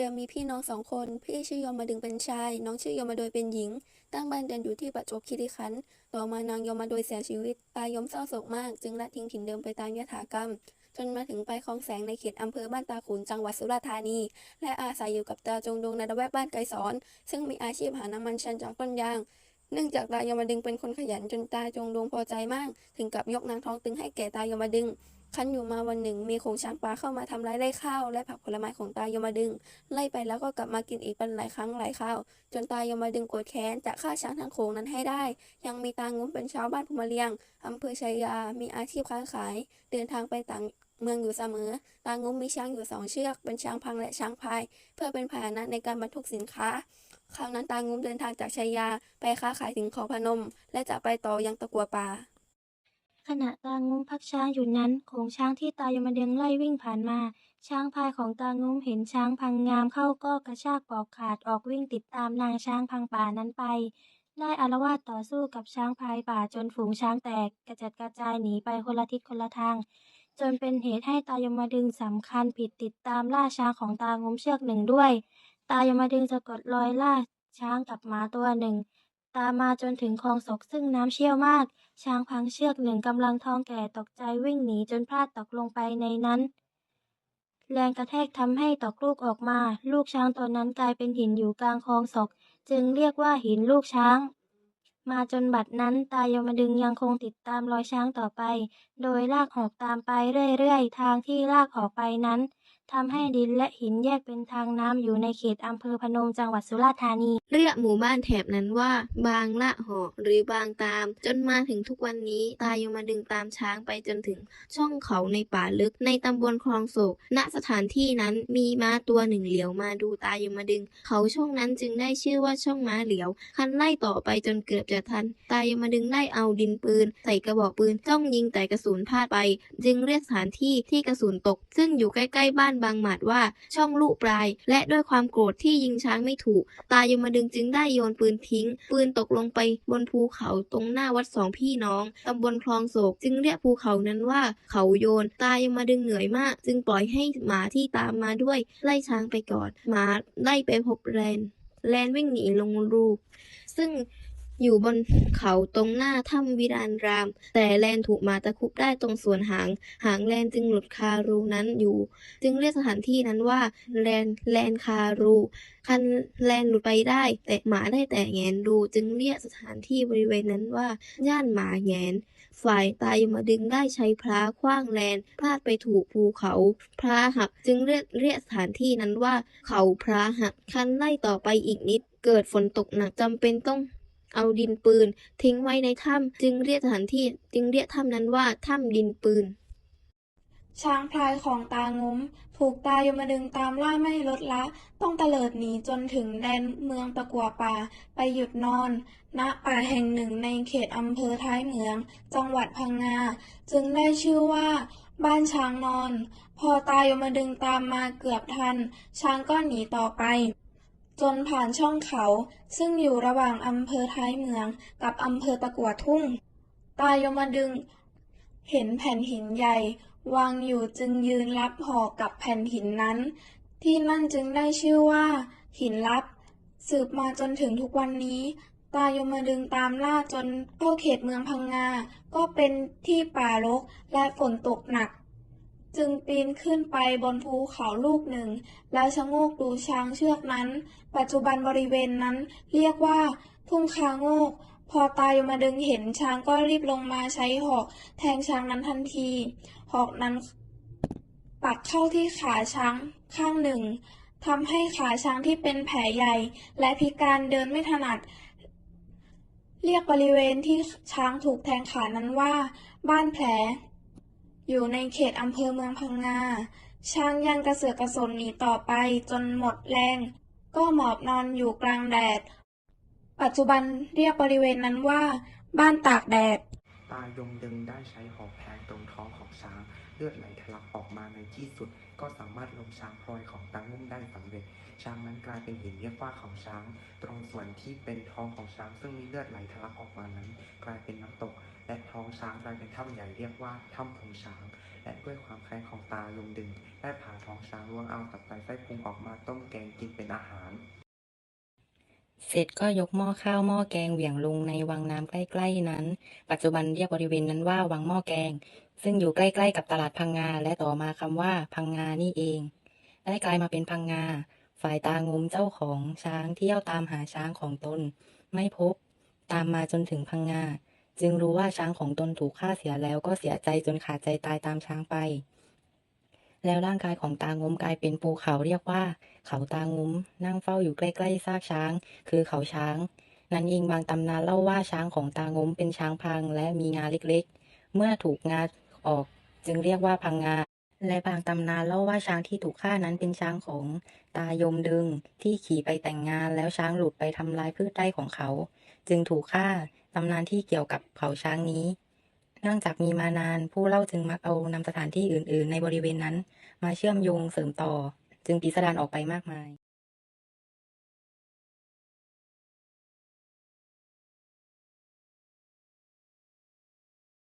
เดิมมีพี่น้องสองคน พี่ชื่อยมมาดึงเป็นชาย น้องชื่อยมมาโดยเป็นหญิง ตั้งบ้านเดินอยู่ที่ประจวบคีรีขันธ์ ต่อมานางยมมาโดยเสียชีวิต ตายยมเศร้าโศกมาก จึงละทิ้งถิ่นเดิมไปตามยถากรรม จนมาถึงไปคลองแสงในเขตอำเภอบ้านตาขุนจังหวัดสุราษฎร์ธานี และอาศัยอยู่กับตาจงดงในละแวกบ้านไกรสอน ซึ่งมีอาชีพหาน้ำมันชันจากต้นยางเนื่องจากตายมดึงเป็นคนขยันจนตาจงดวงพอใจมาก ถึงกับยกนางท้องตึงให้แก่ตายมดึง คันอยู่มาวันหนึ่งมีโขงช้างป่าเข้ามาทำร้ายไร่ข้าวและผักผลไม้ของตายมดึง ไล่ไปแล้วก็กลับมากินอีกเป็นหลายครั้งหลายคราว จนตายมดึงโกรธแค้นจะฆ่าช้างทั้งโขงนั้นให้ได้ ยังมีตางุ้มเป็นชาวบ้านภูมิเลียงอำเภอชัยยา มีอาชีพค้าขาย เดินทางไปต่างเมืองอยู่เสมอ ตางุ้มมีช้างอยู่สองเชือก เป็นช้างพังและช้างพาย เพื่อเป็นพาหนะในการบรรทุกสินค้า ครั้งนั้นตางุ้มเดินทางจากชัยยาไปค้าขายถึงเขาพนม และจะไปต่อยังตะกัวป่า ขณะตางุ้มพักช้างอยู่นั้นโขงช้างที่ตายมเดืองไล่วิ่งผ่านมา ช้างพายของตางุ้มเห็นช้างพังงามเข้าก็กระชากปอกขาดออกวิ่งติดตามนางช้างพังป่านั้นไป ได้อารวาสต่อสู้กับช้างพายป่าจนฝูงช้างแตกกระจัดกระจายหนีไปคนละทิศคนละทาง จนเป็นเหตุให้ตายมดึงสำคัญผิดติดตามล่าช้างของตางุ้มเชือกหนึ่งด้วย ตายมดึงสะกดรอยล่าช้างกับหมาตัวหนึ่ง ตามมาจนถึงคลองศกซึ่งน้ำเชี่ยวมาก ช้างพังเชือกหนึ่งกำลังท้องแก่ตกใจวิ่งหนีจนพลาดตกลงไปในนั้น แรงกระแทกทำให้ตกลูกออกมา ลูกช้างตัวนั้นกลายเป็นหินอยู่กลางคลองศก จึงเรียกว่าหินลูกช้าง มาจนบัดนั้นตายมดึงยังคงติดตามรอยช้างต่อไป โดยลากหอกตามไปเรื่อยๆ ทางที่ลากหอกไปนั้น ทำให้ดินและหินแยกเป็นทางน้ำอยู่ในเขตอำเภอพนมจังหวัดสุราษฎร์ธานี เรียกหมู่บ้านแถบนั้นว่า บางละหอกหรือบางตาม จนมาถึงทุกวันนี้ ตายงมาดึงตามช้างไปจนถึงช่องเขาในป่าลึกในตำบลคลองโศก ณสถานที่นั้นมีม้าตัวหนึ่งเหลียวมาดูตายงมาดึง เขาช่องนั้นจึงได้ชื่อว่าช่องม้าเหลียว คันไล่ต่อไปจนเกือบจะทัน ตายงมาดึงได้เอาดินปืน ใส่กระบอกปืนจ้องยิงแต่กระสุนพลาดไป จึงเรียกสถานที่ที่กระสุนตก ซึ่งอยู่ใกล้ๆบ้านบางหมัดว่าช่องลูกปลาย และด้วยความโกรธที่ยิงช้างไม่ถูก ตายมดึงจึงได้โยนปืนทิ้ง ปืนตกลงไปบนภูเขาตรงหน้าวัดสองพี่น้องตำบลคลองโศก จึงเรียกภูเขานั้นว่าเขาโยน ตายมดึงเหนื่อยมาก จึงปล่อยให้หมาที่ตามมาด้วยไล่ช้างไปก่อน หมาไล่ไปพบแลนแลนวิ่งหนีลงรู ซึ่ง อยู่บนเขาตรงหน้าถ้ำวิรานราม แต่แลนถูกหมาตะคุบได้ตรงส่วนหาง หางแลนจึงหลุดคารูนั้นอยู่ จึงเรียกสถานที่นั้นว่าแลนแลนคารู คันแลนหลุดไปได้ แต่หมาได้แต่แงนดู จึงเรียกสถานที่บริเวณนั้นว่าย่านหมาแงน ฝ่ายตายมาดึงได้ใช้พระคว้างแลนพลาดไปถูกภูเขาพระหัก จึงเรียกเรียกสถานที่นั้นว่า เขาพระหักคันไล่ต่อไปอีกนิดเกิดฝนตกหนักจำเป็นต้อง เอาดินปืน ทิ้งไว้ในถ้ำจึงเรียกสถานที่จึงเรียกถ้ำนั้นว่าถ้ำดินปืน ช้างพลายของตางุ้ม ถูกตายมดึงตามล่าไม่ลดละ ต้องเตลิดหนีจนถึงแดนเมืองตะกัวป่า ไปหยุดนอน ณป่าแห่งหนึ่งในเขตอำเภอท้ายเหมือง จังหวัดพังงา จึงได้ชื่อว่าบ้านช้างนอน พอตายมดึงตามมาเกือบทัน ช้างก็หนีต่อไป จนผ่านช่องเขา ซึ่งอยู่ระหว่างอำเภอท้ายเมืองกับอำเภอตะกัวทุ่ง ตายมดึง เห็นแผ่นหินใหญ่ วางอยู่จึงยืนรับห่อกับแผ่นหินนั้น ที่นั่นจึงได้ชื่อว่า หินลับ สืบมาจนถึงทุกวันนี้ ตายมดึงตามล่าจนเข้าเขตเมืองพังงา ก็เป็นที่ป่ารกและฝนตกหนัก จึงปีนขึ้นไปบนภูเขาลูกหนึ่ง แล้วชะโงกดูช้างเชือกนั้น ปัจจุบันบริเวณนั้นเรียกว่า ทุ่งคาโงก พอตายมาดึงเห็นช้างก็รีบลงมาใช้หอก แทงช้างนั้นทันที หอกนั้น ปักเข้าที่ขาช้างข้างหนึ่งทำให้ขาช้างที่เป็นแผลใหญ่ และพิการเดินไม่ถนัด เรียกบริเวณที่ช้างถูกแทงขานั้นว่า บ้านแผล อยู่ในเขตอำเภอเมืองพังงา ช้างยังกระเสือกกระสนหนีต่อไปจนหมดแรง ก็หมอบนอนอยู่กลางแดด ปัจจุบันเรียกบริเวณนั้นว่า บ้านตากแดด ตายงดึงได้ใช้หอกแทงตรงท้องของช้าง เลือดไหลทะลักออกมาในที่สุด ก็สามารถลงช้างพลอยของตางุ่มได้สำเร็จ ช้างนั้นกลายเป็นหินเรียกว่าเขาช้าง ตรงส่วนที่เป็นท้องของช้าง ซึ่งมีเลือดไหลทะลักออกมานั้น กลายเป็นน้ำตก และท้องช้างกลายเป็นถ้ำใหญ่เรียกว่าถ้ำพงช้าง และด้วยความแค้นของตายมดึงได้ผ่าท้องช้างล่วงเอาตับไตไส้พุงออกมาต้มแกงกินเป็นอาหารเสร็จก็ยกหม้อข้าวหม้อแกงเหวี่ยงลงในวังน้ำใกล้ๆนั้น ปัจจุบันเรียกบริเวณนั้นว่าวังหม้อแกง ซึ่งอยู่ใกล้ๆกับตลาดพังงา และต่อมาคำว่า พังงานี่เอง ได้กลายมาเป็นพังงา ฝ่ายตางมเจ้าของช้างเที่ยวตามหาช้างของตน ไม่พบ ตามมาจนถึงพังงา จึงรู้ว่าช้างของตนถูกฆ่าเสียแล้วก็เสียใจจนขาดใจตายตามช้างไป แล้วร่างกายของตางมกลายเป็นภูเขาเรียกว่า เขาตางมนั่งเฝ้าอยู่ใกล้ๆซากช้าง คือเขาช้างนั้นเองบางตำนานเล่าว่าช้างของตางมเป็นช้างพังและมีงาเล็กๆ เมื่อถูกงา ออก จึงเรียกว่าพังงา และบางตำนานเล่าว่าช้างที่ถูกฆ่านั้นเป็นช้างของตายมดึงที่ขี่ไปแต่งงานแล้วช้างหลุดไปทำลายพืชไร่ของเขา จึงถูกฆ่าตำนานที่เกี่ยวกับเขาช้างนี้ เนื่องจากมีมานานผู้เล่าจึงมักเอานำสถานที่อื่น ๆ ในบริเวณนั้น มาเชื่อมโยงเสริมต่อ จึงพิสดารออกไปมากมาย